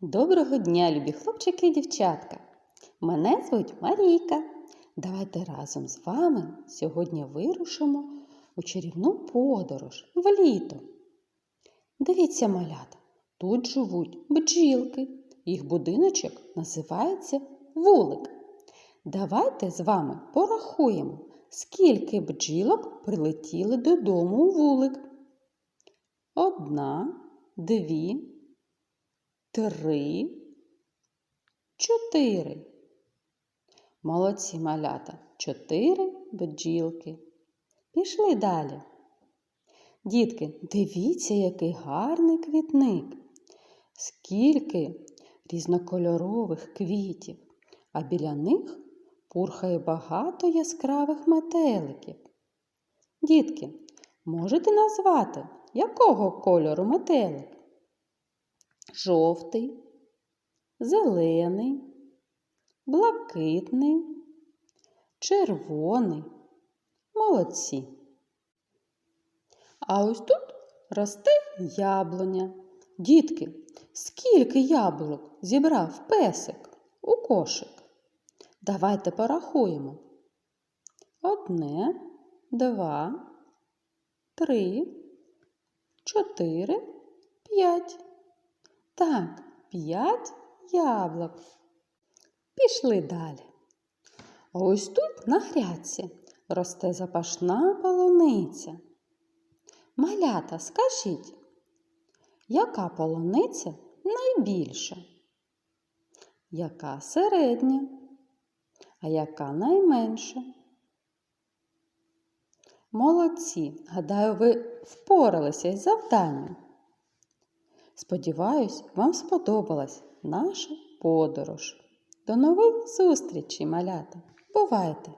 Доброго дня, любі хлопчики і дівчатка! Мене звуть Марійка. Давайте разом з вами сьогодні вирушимо у чарівну подорож в літо. Дивіться, малята, тут живуть бджілки. Їх будиночок називається вулик. Давайте з вами порахуємо, скільки бджілок прилетіли додому у вулик. Одна, дві, три, чотири. Молодці малята. Чотири бджілки. Пішли далі. Дітки, дивіться, який гарний квітник. Скільки різнокольорових квітів, а біля них пурхає багато яскравих метеликів. Дітки, можете назвати, якого кольору метелик? Жовтий, зелений, блакитний, червоний. Молодці. А ось тут росте яблуня. Дітки, скільки яблук зібрав песик у кошик? Давайте порахуємо. Одне, два, три, чотири, п'ять. Так, п'ять яблук. Пішли далі. Ось тут на грядці росте запашна полуниця. Малята, скажіть, яка полуниця найбільша? Яка середня? А яка найменша? Молодці! Гадаю, ви впоралися із завданням. Сподіваюсь, вам сподобалась наша подорож. До нових зустрічей, малята! Бувайте!